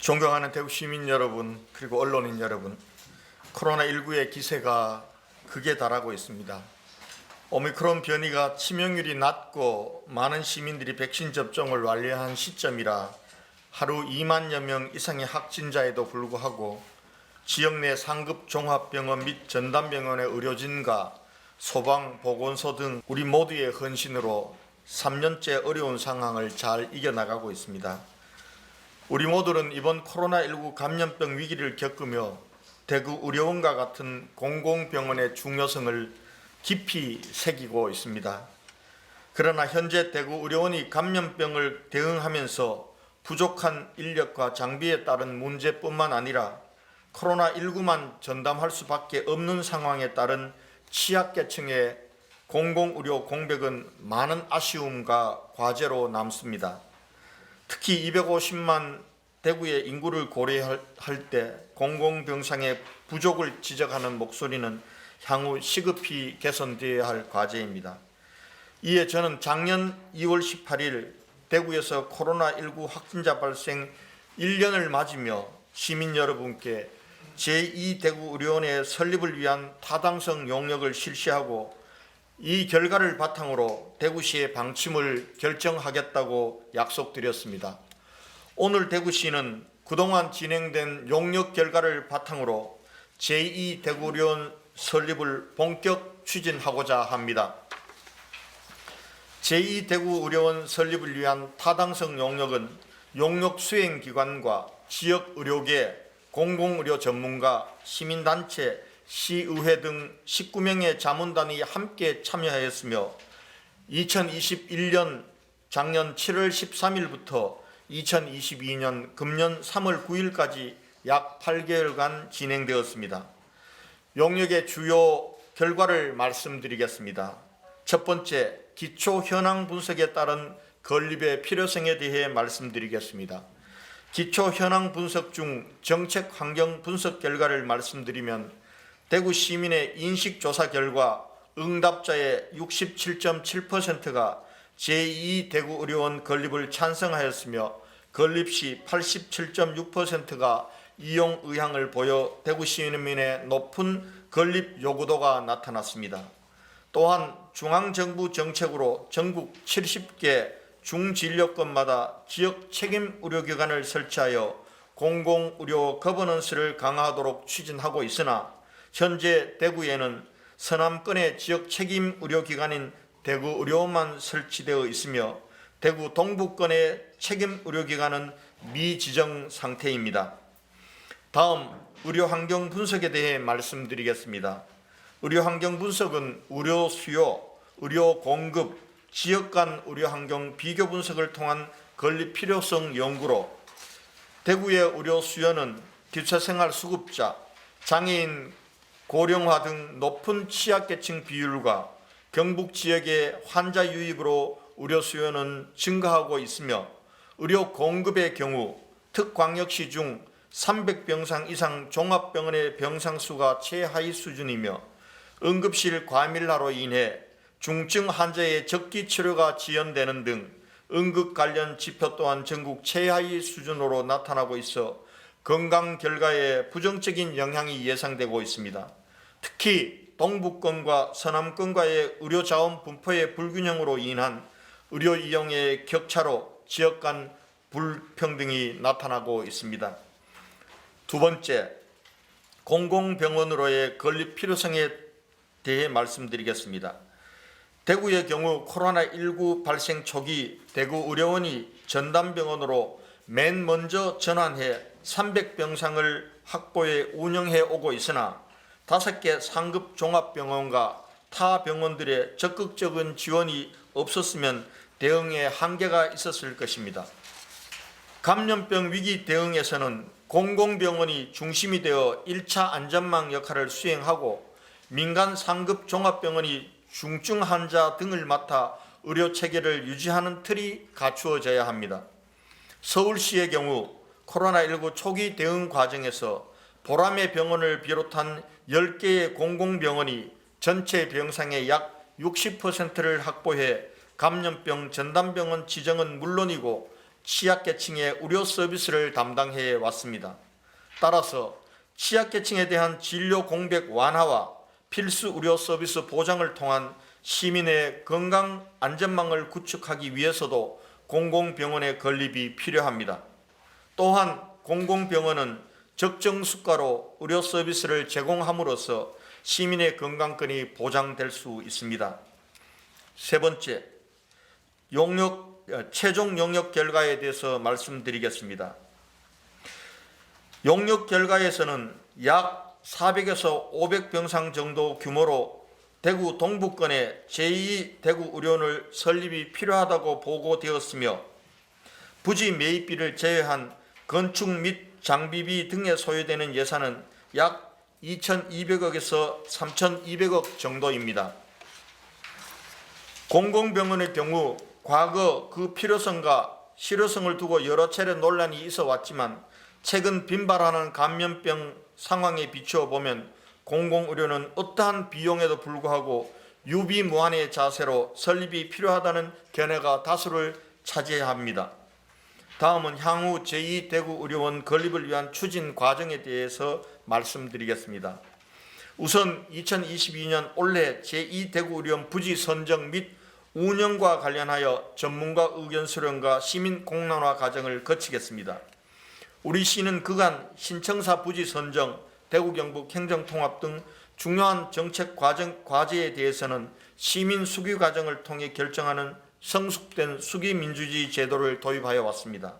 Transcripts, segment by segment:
존경하는 대구 시민 여러분 그리고 언론인 여러분 코로나19의 기세가 극에 달하고 있습니다. 오미크론 변이가 치명률이 낮고 많은 시민들이 백신 접종을 완료한 시점이라 하루 2만여 명 이상의 확진자에도 불구하고 지역 내 상급 종합병원 및 전담병원의 의료진과 소방, 보건소 등 우리 모두의 헌신으로 3년째 어려운 상황을 잘 이겨나가고 있습니다. 우리 모두는 이번 코로나19 감염병 위기를 겪으며 대구 의료원과 같은 공공병원의 중요성을 깊이 새기고 있습니다. 그러나 현재 대구 의료원이 감염병을 대응하면서 부족한 인력과 장비에 따른 문제뿐만 아니라 코로나19만 전담할 수밖에 없는 상황에 따른 취약계층의 공공의료 공백은 많은 아쉬움과 과제로 남습니다. 특히 250만 대구의 인구를 고려할 때 공공병상의 부족을 지적하는 목소리는 향후 시급히 개선되어야 할 과제입니다. 이에 저는 작년 2월 18일 대구에서 코로나19 확진자 발생 1년을 맞으며 시민 여러분께 제2대구 의료원의 설립을 위한 타당성 용역을 실시하고 이 결과를 바탕으로 대구시의 방침을 결정하겠다고 약속드렸습니다. 오늘 대구시는 그동안 진행된 용역 결과를 바탕으로 제2대구의료원 설립을 본격 추진하고자 합니다. 제2대구 의료원 설립을 위한 타당성 용역은 용역 수행기관과 지역 의료계, 공공의료 전문가, 시민단체, 시의회 등 19명의 자문단이 함께 참여하였으며 2021년 작년 7월 13일부터 2022년 금년 3월 9일까지 약 8개월간 진행되었습니다. 용역의 주요 결과를 말씀드리겠습니다. 첫 번째, 기초 현황 분석에 따른 건립의 필요성에 대해 말씀드리겠습니다. 기초 현황 분석 중 정책 환경 분석 결과를 말씀드리면 대구 시민의 인식 조사 결과 응답자의 67.7%가 제2 대구 의료원 건립을 찬성하였으며 건립 시 87.6%가 이용 의향을 보여 대구 시민의 높은 건립 요구도가 나타났습니다. 또한 중앙정부 정책으로 전국 70개 중진료권마다 지역 책임 의료기관을 설치하여 공공의료 거버넌스를 강화하도록 추진하고 있으나 현재 대구에는 서남권의 지역 책임 의료기관인 대구 의료원만 설치되어 있으며 대구 동북권의 책임 의료기관은 미지정 상태입니다. 다음 의료 환경 분석에 대해 말씀드리겠습니다. 의료 환경 분석은 의료 수요, 의료 공급, 지역 간 의료 환경 비교 분석을 통한 건립 필요성 연구로 대구의 의료 수요는 기초생활 수급자, 장애인, 고령화 등 높은 취약계층 비율과 경북 지역의 환자 유입으로 의료 수요는 증가하고 있으며 의료 공급의 경우 특광역시 중 300병상 이상 종합병원의 병상 수가 최하위 수준이며 응급실 과밀화로 인해 중증 환자의 적기 치료가 지연되는 등 응급 관련 지표 또한 전국 최하위 수준으로 나타나고 있어 건강 결과에 부정적인 영향이 예상되고 있습니다. 특히 동북권과 서남권과의 의료 자원 분포의 불균형으로 인한 의료 이용의 격차로 지역 간 불평등이 나타나고 있습니다. 두 번째, 공공병원으로의 건립 필요성에 대해 말씀드리겠습니다. 대구의 경우 코로나19 발생 초기 대구 의료원이 전담병원으로 맨 먼저 전환해 300병상을 확보해 운영해 오고 있으나 다섯 개 상급 종합병원과 타 병원들의 적극적인 지원이 없었으면 대응에 한계가 있었을 것입니다. 감염병 위기 대응에서는 공공병원이 중심이 되어 1차 안전망 역할을 수행하고 민간 상급 종합병원이 중증 환자 등을 맡아 의료 체계를 유지하는 틀이 갖추어져야 합니다. 서울시의 경우 코로나19 초기 대응 과정에서 보람의 병원을 비롯한 10개의 공공병원이 전체 병상의 약 60%를 확보해 감염병 전담병원 지정은 물론이고 취약계층의 의료 서비스를 담당해 왔습니다. 따라서 취약계층에 대한 진료 공백 완화와 필수 의료 서비스 보장을 통한 시민의 건강 안전망을 구축하기 위해서도 공공병원의 건립이 필요합니다. 또한 공공병원은 적정 수가로 의료 서비스를 제공함으로써 시민의 건강권이 보장될 수 있습니다. 세 번째, 용역 어, 최종 용역 결과에 대해서 말씀드리겠습니다. 용역 결과에서는 약 400에서 500병상 정도 규모로 대구 동부권에 제2 대구 의료원을 설립이 필요하다고 보고되었으며 부지 매입비를 제외한 건축 및 장비비 등에 소요되는 예산은 약 2,200억에서 3,200억 정도입니다. 공공병원의 경우 과거 그 필요성과 실효성을 두고 여러 차례 논란이 있어 왔지만 최근 빈발하는 감염병 상황에 비추어 보면 공공의료는 어떠한 비용에도 불구하고 유비무한의 자세로 설립이 필요하다는 견해가 다수를 차지합니다. 다음은 향후 제2대구의료원 건립을 위한 추진 과정에 대해서 말씀드리겠습니다. 우선 2022년 올해 제2대구의료원 부지 선정 및 운영과 관련하여 전문가 의견 수렴과 시민 공론화 과정을 거치겠습니다. 우리 시는 그간 신청사 부지 선정, 대구 경북 행정 통합 등 중요한 정책 과정 과제에 대해서는 시민 수기 과정을 통해 결정하는 성숙된 수기 민주주의 제도를 도입하여 왔습니다.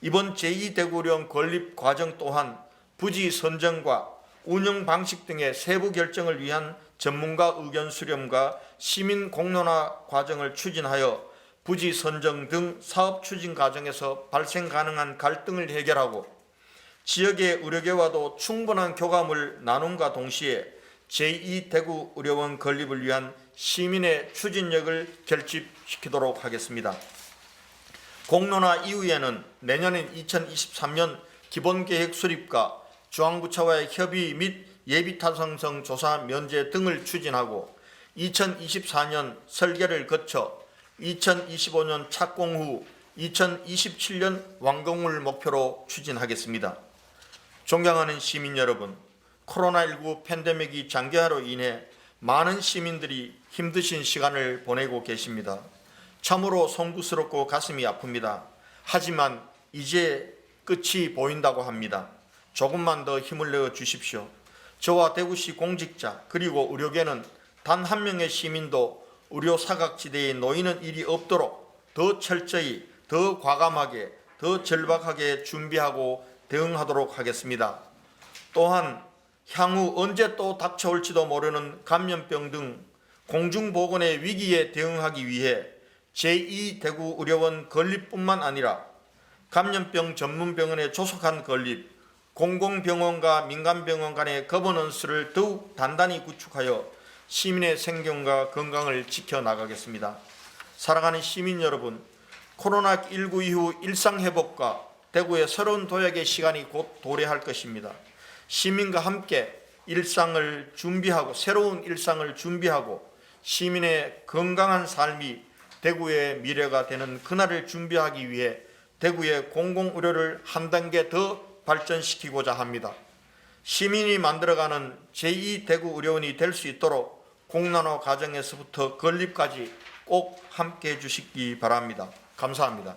이번 제2대구령 건립 과정 또한 부지 선정과 운영 방식 등의 세부 결정을 위한 전문가 의견 수렴과 시민 공론화 과정을 추진하여 부지 선정 등 사업 추진 과정에서 발생 가능한 갈등을 해결하고 지역의 의료계와도 충분한 교감을 나눔과 동시에 제2대구 의료원 건립을 위한 시민의 추진력을 결집 시키도록 하겠습니다. 공론화 이후에는 내년인 2023년 기본계획 수립과 중앙부처와의 협의 및 예비타성성 조사 면제 등을 추진하고 2024년 설계를 거쳐 2025년 착공 후 2027년 완공을 목표로 추진하겠습니다. 존경하는 시민 여러분, 코로나19 팬데믹이 장기화로 인해 많은 시민들이 힘드신 시간을 보내고 계십니다. 참으로 송구스럽고 가슴이 아픕니다. 하지만 이제 끝이 보인다고 합니다. 조금만 더 힘을 내어 주십시오. 저와 대구시 공직자 그리고 의료계는 단 한 명의 시민도 의료 사각지대에 놓이는 일이 없도록 더 철저히, 더 과감하게, 더 절박하게 준비하고 대응하도록 하겠습니다. 또한 향후 언제 또 닥쳐올지도 모르는 감염병 등 공중보건의 위기에 대응하기 위해 제2대구 의료원 건립뿐만 아니라 감염병 전문병원의 조속한 건립, 공공병원과 민간병원 간의 거버넌스를 더욱 단단히 구축하여 시민의 생존과 건강을 지켜나가겠습니다. 사랑하는 시민 여러분, 코로나19 이후 일상회복과 대구의 새로운 도약의 시간이 곧 도래할 것입니다. 시민과 함께 일상을 준비하고 새로운 일상을 준비하고 시민의 건강한 삶이 대구의 미래가 되는 그날을 준비하기 위해 대구의 공공의료를 한 단계 더 발전시키고자 합니다. 시민이 만들어가는 제2대구 의료원이 될 수 있도록 공론화 과정에서부터 건립까지 꼭 함께 해주시기 바랍니다. 감사합니다.